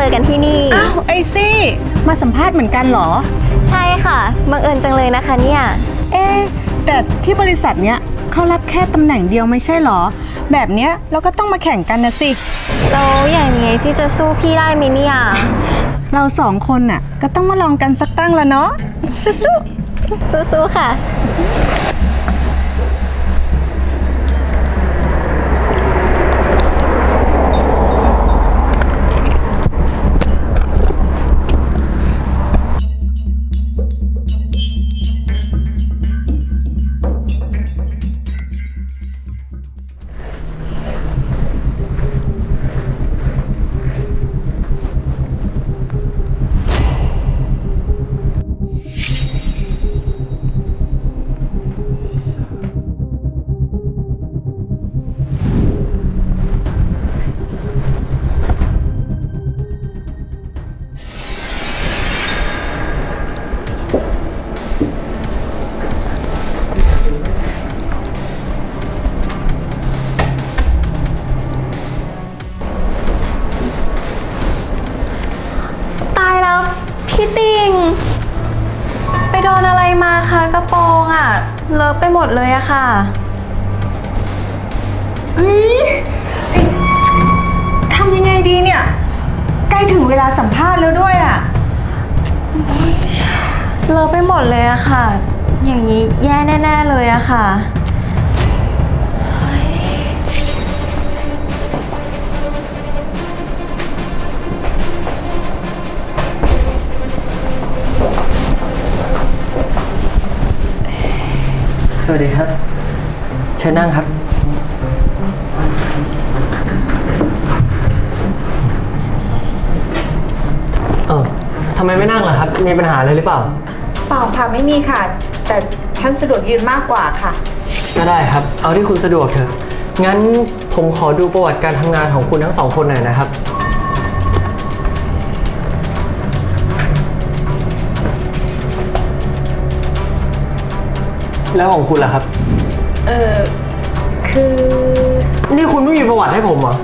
จอกันที่นี่ อ้าวไอซี่ มาสัมภาษณ์เหมือนกันเหรอ ใช่ค่ะบังเอิญจังเลยนะคะเนี่ย เอ๊ะแต่ที่บริษัทเนี้ยเขารับแค่ตำแหน่งเดียวไม่ใช่เหรอ แบบเนี้ยเราก็ต้องมาแข่งกันนะสิ แล้วอย่างนี้ที่จะสู้พี่ได้ไหมเนี่ย เราสองคนน่ะก็ต้องมาลองกันสักตั้งละเนาะสู้สู้ๆค่ะ พี่ติง ไปโดนอะไรมาคะกระโปรงอะเลอะไปหมดเลยอะค่ะๆเอ้ยเอ้ยทำยังไงดีเนี่ย ใกล้ถึงเวลาสัมภาษณ์แล้วด้วยอะเลอะไปหมดเลยอะค่ะ อย่างนี้แย่แน่ ๆ เลยอะค่ะ วัสดีครับ เชิญนั่งครับ เออทำไมไม่นั่งล่ะครับ มีปัญหาอะไรหรือเปล่า เปล่าค่ะไม่มีค่ะ แต่ฉันสะดวกยืนมากกว่าค่ะ ก็ได้ครับ เอาที่คุณสะดวกเถอะ งั้นผมขอดูประวัติการทำงานของคุณทั้งสองคนหน่อยนะครับ แล้วของคุณล่ะครับ เออคือ นี่คุณไม่มีประวัติให้ผมเหรอ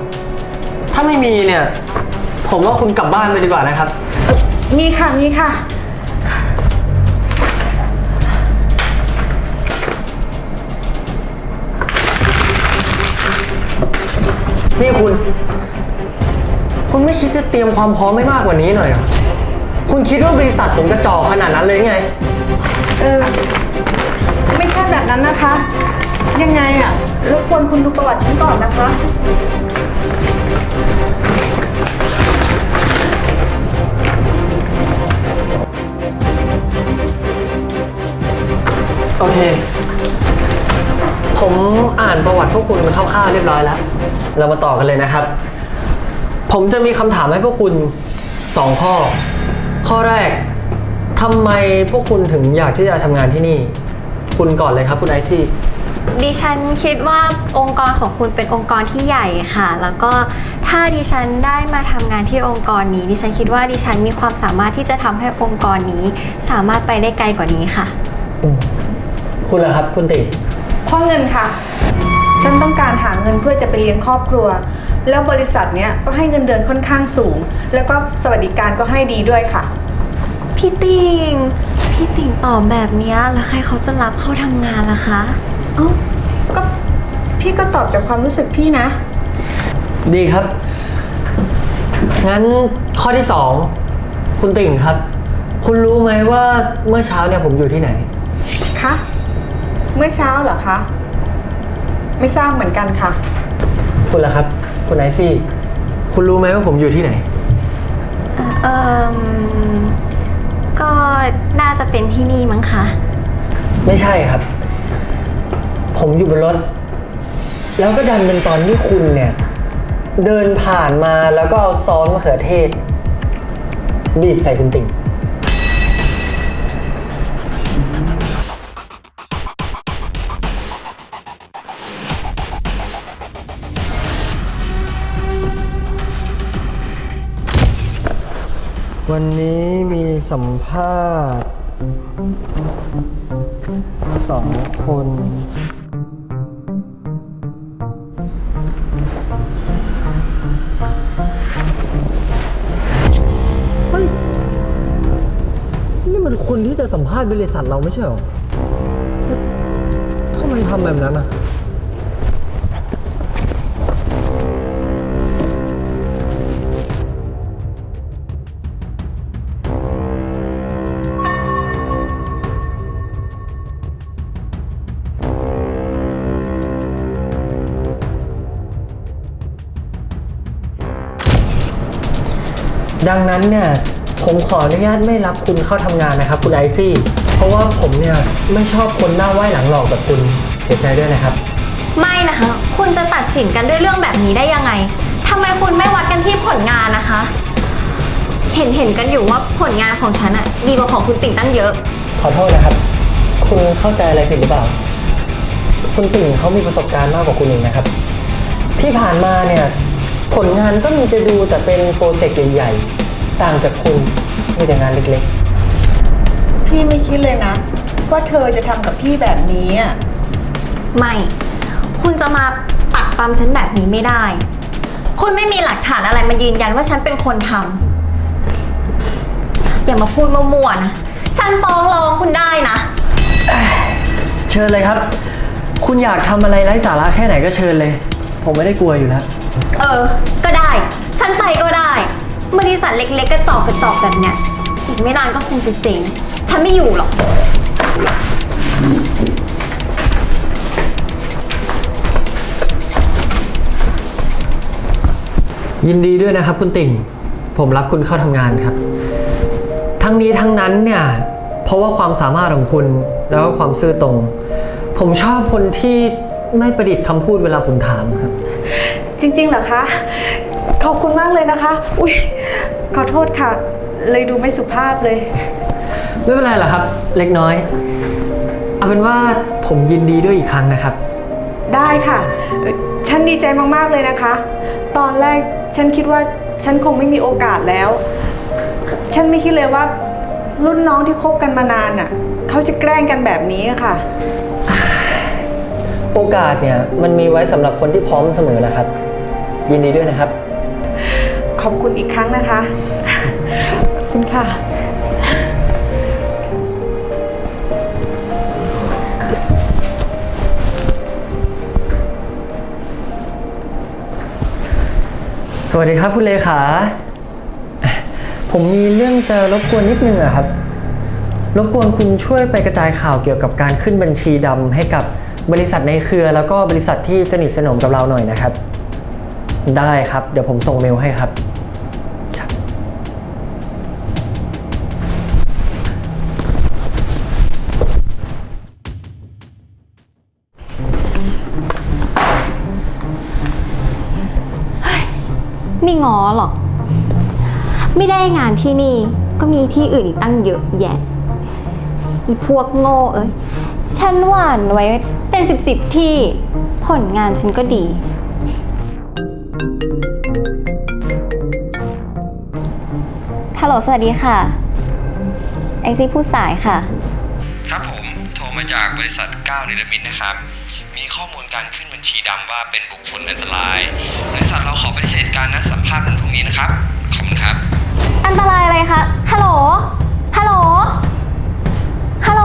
ถ้าไม่มีเนี่ย ผมว่าคุณกลับบ้านไปดีกว่านะครับ มีค่ะมีค่ะ นี่คุณ คุณไม่คิดจะเตรียมความพร้อมไม่มากกว่านี้หน่อยเหรอ คุณคิดว่าบริษัทผมกระจอกขนาดนั้นเลยไง เออไม่ใช่แบบ นั้นนะคะ ยังไงอะรบกวนคุณดูประวัติฉันก่อนนะคะ โอเค ผมอ่านประวัติพวกคุณคร่าวๆเรียบร้อยแล้ว เรามาต่อกันเลยนะครับ ผมจะมีคำถามให้พวกคุณสองข้อ ข้อแรกทำไมพวกคุณถึงอยากที่จะทำงานที่นี่ คุณก่อนเลยครับคุณไอซี่ ดิฉันคิดว่าองค์กรของคุณเป็นองค์กรที่ใหญ่ค่ะ แล้วก็ถ้าดิฉันได้มาทำงานที่องค์กรนี้ ดิฉันคิดว่าดิฉันมีความสามารถที่จะทำให้องค์กรนี้ สามารถไปได้ไกลกว่านี้ค่ะ คุณล่ะครับ คุณติเพราะเงินค่ะ ฉันต้องการหาเงินเพื่อจะไปเลี้ยงครอบครัว แล้วบริษัทเนี้ยก็ให้เงินเดือนค่อนข้างสูง แล้วก็สวัสดิการก็ให้ดีด้วยค่ะ พี่ติง พี่ติงตอบแบบเนี้ยแล้วใครเขาจะรับเข้าทำงานล่ะคะ เอ้าก็พี่ก็ตอบจากความรู้สึกพี่นะ ดีครับ งั้นข้อที่สองคุณติ่งครับ คุณรู้ไหมว่าเมื่อเช้าเนี่ยผมอยู่ที่ไหน คะ เมื่อเช้าเหรอคะ ไม่ทราบเหมือนกันค่ะ คุณล่ะครับ คุณไอซี่ คุณรู้ไหมว่าผมอยู่ที่ไหน เอ่อ ก็น่าจะเป็นที่นี่มั้งคะไม่ใช่ครับ ผมอยู่บนรถ แล้วก็ดันเป็นตอนที่คุณเนี่ย เดินผ่านมาแล้วก็เอาซอสมะเขือเทศ บีบใส่คุณติ่ง วันนี้มีสัมภาษณ์สองคน เฮ้ย นี่มันคนที่จะสัมภาษณ์บริษัทเราไม่ใช่หรอทำไมทำแบบนั้นอะ ดังนั้นเนี่ยผมขออนุญาตไม่รับคุณเข้าทำงานนะครับ คุณไอซี่ เพราะว่าผมเนี่ยไม่ชอบคนหน้าไหว้หลังหลอกแบบคุณเสียใจด้วยนะครับ ไม่นะคะ คุณจะตัดสินกันด้วยเรื่องแบบนี้ได้ยังไงทำไมคุณไม่วัดกันที่ผลงานนะคะ เห็นเห็นกันอยู่ว่าผลงานของฉันอะดีกว่าของคุณติ่งตั้งเยอะ ขอโทษนะครับ คุณเข้าใจอะไรผิดหรือเปล่า คุณติ่งเขามีประสบการณ์มากกว่าคุณเองนะครับ ที่ผ่านมาเนี่ยผลงานก็มีจะดูแต่เป็นโปรเจกต์ใหญ่ๆ ต่างจากคุณมีแต่งานเล็กพี่ไม่คิดเลยนะ ว่าเธอจะทำกับพี่แบบนี้อะไม่ คุณจะมาปักปั๊มฉันแบบนี้ไม่ได้ คุณไม่มีหลักฐานอะไรมายืนยันว่าฉันเป็นคนทำอย่ามาพูดมั่วๆนะ ฉันฟ้องร้องคุณได้นะ ๆ เชิญเลยครับ คุณอยากทำอะไรไร้สาระแค่ไหนก็เชิญเลย ผมไม่ได้กลัวอยู่แล้ว เออ ก็ได้ ฉันไปก็ได้ บริษัทเล็กๆกระจอกกระจอกแบบเนี้ย อีกไม่นานก็คงจะเจ๊งฉันไม่อยู่หรอก ยินดีด้วยนะครับคุณติ่ง ผมรับคุณเข้าทำงานครับ ทั้งนี้ทั้งนั้นเนี่ย เพราะว่าความสามารถของคุณแล้วก็ความซื่อตรง ผมชอบคนที่ไม่ประดิษฐ์คำพูดเวลาผมถามครับ จริงๆเหรอคะ ขอบคุณมากเลยนะคะ อุ้ยขอโทษค่ะ เลยดูไม่สุภาพเลย ไม่เป็นไรหรอกครับ เล็กน้อย เอาเป็นว่าผมยินดีด้วยอีกครั้งนะครับ ได้ค่ะเอ่อฉันดีใจมากๆเลยนะคะ ตอนแรกฉันคิดว่าฉันคงไม่มีโอกาสแล้ว ฉันไม่คิดเลยว่า รุ่นน้องที่คบกันมานานน่ะเขาจะแกล้งกันแบบนี้อะค่ะ โอกาสเนี่ยมันมีไว้สำหรับคนที่พร้อมเสมอแหละครับ ยินดีด้วยนะครับ ขอบคุณอีกครั้งนะคะ ขอบคุณค่ะ สวัสดีครับคุณเลขา ผมมีเรื่องจะรบกวนนิดนึงอะครับ รบกวนคุณช่วยไปกระจายข่าวเกี่ยวกับการขึ้นบัญชีดำให้กับบริษัทในเครือแล้วก็บริษัทที่สนิทสนมกับเราหน่อยนะครับ ได้ครับ เดี๋ยวผมส่งเมลให้ครับ ไม่ง้อหรอก ไม่ได้งานที่นี่ก็มีที่อื่นอีกตั้งเยอะแยะ อีพวกโง่เอ้ย ฉันหวานไว้เป็นสิบสิบที่ผลงานฉันก็ดี ฮัลโหลสวัสดีค่ะ แองซี่พูดสายค่ะ ครับผมโทรมาจากบริษัทก้าวเนรมิตนะครับ มีข้อมูลการขึ้นบัญชีดำว่าเป็นบุคคลอันตราย บริษัทเราขอปฏิเสธการนัดสัมภาษณ์วันพรุ่งนี้นะครับ ขอบคุณครับ อันตรายอะไรคะ ฮัลโหล ฮัลโหล ฮัลโหล